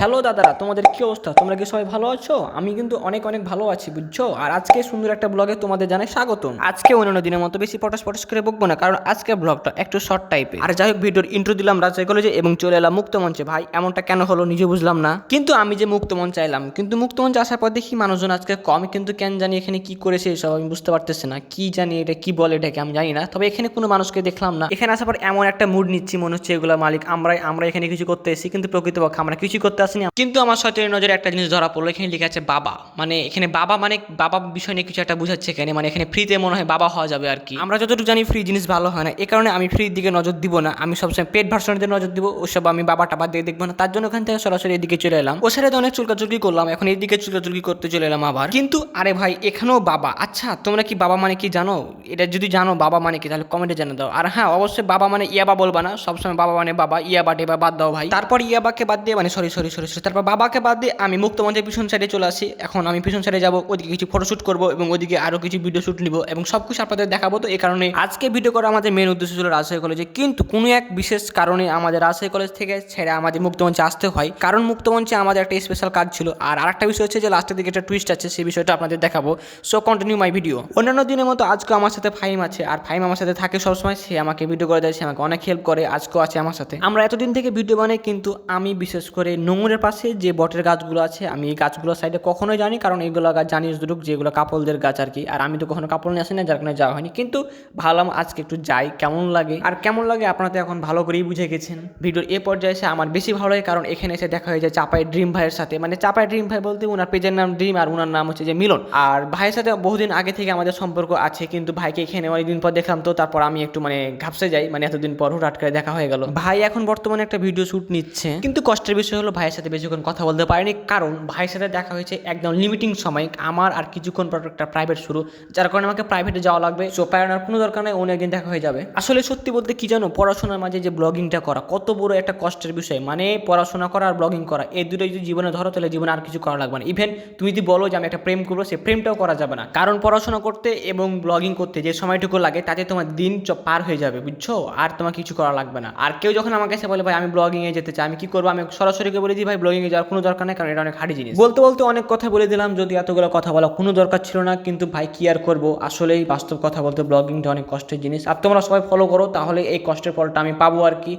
Hello দাদারা, তোমাদের কি অবস্থা? তোমরা কি সবাই ভালো আছো? আমি কিন্তু অনেক অনেক ভালো আছি, বুঝছ? আর আজকে সুন্দর একটা ব্লগে তোমাদের জানাই স্বাগতম। আজকে অন্যান্য দিনের মতো বেশি পটাশ পটাশ করে বকবো না, কারণ আজকে ব্লগটা একটু শর্ট টাইপের আর যাই হোক, ভিডিওর ইন্ট্রো দিলাম রাজশাহী কলেজে এবং চলে এলাম মুক্ত মঞ্চে। ভাই, এমনটা কেন হলো নিজে বুঝলাম না। কিন্তু আমি যে মুক্ত মঞ্চ চাইলাম কিন্তু মুক্ত মঞ্চে আসার পর দেখি মানুষজন আজকে কম, কিন্তু কেন জানি এখানে কি করেছে এসব আমি বুঝতে পারতেছি না। কি জানি এটা কি বলে এটাকে আমি জানি না। তবে এখানে কোনো মানুষকে দেখলাম না। এখানে আসার পর এমন একটা মুড নিচ্ছি, মনে হচ্ছে এগুলো মালিক, আমরাই আমরা এখানে কিছু করতে এসেছি, কিন্তু প্রকৃতপক্ষে আমরা কিছু করতে আসিনি কিন্তু আমার সচেতন নজরে একটা জিনিস ধরা পড়ল এখানে লেখা আছে বাবা। মানে এখানে বাবা মানে বাবা বিষয় নিয়ে কিছু একটা বুঝাচ্ছে এখানে মানে এখানে ফ্রিতে মনে হয় বাবা হওয়া যাবে আর কি। আমরা যতটুকু জানি ফ্রি জিনিস ভালো হয় না। এই কারণে আমি ফ্রির দিকে নজর দিব না। আমি সবসময় পেট ভার্সনের দিকে নজর দিব। ওসব আমি বাবা টাবা দিয়ে দেখব না। তার জন্য ওখান থেকে সরাসরি এদিকে চলে এলাম। ও সাথে অনেক চুলকাচুলকি করলাম। এখন এদিকে চুলকাচুলকি করতে চলে এলাম আবার। কিন্তু আরে ভাই এখানেও বাবা। আচ্ছা তোমরা কি বাবা মানে কি জানো? এটা যদি জানো বাবা মানে কি তাহলে কমেন্টে জানা দাও। আর হ্যাঁ অবশ্যই বাবা মানে ইয়াবা বলবা না। সবসময় বাবা মানে বাবা। ইয়াবা টেবা বাদ দাও ভাই। তারপর ইয়াবাকে বাদ দিয়ে মানে সরি সরি সরি সরি তারপর বাবাকে বাদ দিয়ে আমি মুক্ত মঞ্চের পিছন সাইডে চলে আসি। এখন আমি পিছন সাইডে যাব, ওদিকে কিছু ফটোশ্যুট করব এবং ওদিকে আরও কিছু ভিডিও শ্যুট নিবো এবং সব কিছু আপনাদের দেখাবো। তো এই কারণে আজকে ভিডিও করা আমাদের মেন উদ্দেশ্য ছিল রাজশাহী কলেজে কিন্তু কোনো এক বিশেষ কারণে আমাদের রাজশাহী কলেজ থেকে ছেড়ে আমাদের মুক্তমঞ্চে আসতে হয়। কারণ মুক্তমঞ্চে আমাদের একটা স্পেশাল কাজ ছিল। আর আরেকটা বিষয় হচ্ছে যে লাস্টের দিকে একটা টুইস্ট আছে, সেই বিষয়টা আপনাদের দেখাবো। সো কন্টিনিউ মাই ভিডিও অন্যান্য দিনের মতো আজকে আমার সাথে ফাইম আছে। আর ফাইম আমার সাথে থাকে সবসময়। সে আমাকে ভিডিও করে দেয়, সে আমাকে অনেক হেল্প করে। আজকেও আছে আমার সাথে। আমরা এতদিন থেকে ভিডিও বানাই, কিন্তু আমি বিশেষ করে নোংরের পাশে যে বটের গাছগুলো আছে, আমি এই গাছগুলোর সাইডে কখনোই জানি কারণ এইগুলো গাছ জানি যতটুকু যেগুলো কাপলদের গাছ আর কি। আর আমি তো কখনো কাপড় নিয়ে আসি না যার কারণে যাওয়া হয়নি। কিন্তু ভাবলাম আজকে একটু যাই, কেমন লাগে? আর কেমন লাগে আপনারা তো এখন ভালো করেই বুঝে গেছেন। ভিডিওর এ পর্যায়ে এসে আমার বেশি ভালো লাগে, কারণ এখানে এসে দেখা হয়ে যায় চাপাই ড্রিম ভাইয়ের সাথে। মানে চাপাই ড্রিম ভাই বলতে ওনার পেজের নাম ড্রিম, আর ওনার নাম হচ্ছে যে মিলন। আর ভাইয়ের সাথে বহুদিন আগে থেকে আমাদের সম্পর্ক আছে, কিন্তু ভাইকে এখানে অনেকদিন পর দেখলাম তো, তারপর আমি একটু মানে ঘাপসে যাই মানে এতদিন পর হুট করে দেখা হয়ে গেল। ভাই এখন বর্তমানে একটা ভিডিও শ্যুট নিচ্ছে। কিন্তু কষ্টের বিষয় হলো, ভাইয়ের সাথে বেশিক্ষণ কথা বলতে পারিনি, কারণ ভাইয়ের সাথে দেখা হয়েছে একদম লিমিটিং সময়। আমার আর কিছুক্ষণ পর একটা প্রাইভেট শুরু, যার কারণে আমাকে প্রাইভেটে যাওয়া লাগবে। সো প্যারানোর কোনো দরকার নেই, অন্য একদিন দেখা হয়ে যাবে। আসলে সত্যি বলতে কি জানো, পড়াশোনার মাঝে যে ব্লগিংটা করা, কত বড় একটা কষ্টের বিষয়। মানে পড়াশোনা করা আর ব্লগিং করা, এই দুটোই যদি জীবনে ধরো, তাহলে জীবনে আর কিছু করা লাগবে না। ইভেন তুমি যদি বলো যে আমি একটা প্রেম করব সে প্রেমটাও করা যাবে না। কারণ পড়াশোনা করতে এবং ব্লগিং করতে যে সময়টুকু লাগে, তাতে তোমার দিন পার হয়ে যাবে, বুঝছ? আর তোমার কিছু করা লাগবে না। আর কেউ যখন আমার কাছে বলে, ভাই, আমি ব্লগিংয়ে যেতে চাই, আমি কি করব? আমি সরাসরি বলে দিই ভাই ব্লগিংয়ে যাওয়ার কোনো দরকার নেই কারণ এটা অনেক হাড়ি জিনিস। বলতে বলতে অনেক কথা বলে দিলাম যদি এতগুলো কথা বলা কোনো দরকার ছিল না কিন্তু ভাই কি আর করব? আসলেই বাস্তব কথা বলতে ব্লগিংটা অনেক কষ্টের জিনিস। আর তোমরা সবাই ফলো করো তাহলে এই কষ্টের ফলটা আমি পাবো আর কি।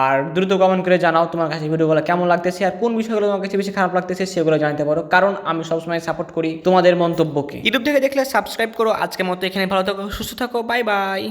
আর দ্রুত কমেন্ট করে জানাও তোমার কাছে ভিডিওগুলো কেমন লাগতেছে আর কোন বিষয়গুলো তোমার কাছে বেশি খারাপ লাগতেছে সেগুলো জানতে পারো। কারণ আমি সবসময় সাপোর্ট করি তোমাদের মন্তব্যকে। ইউটিউব থেকে দেখলে সাবস্ক্রাইব করো। আজকের মতো এখানে ভালো থাকো সুস্থ থাকো বাই বাই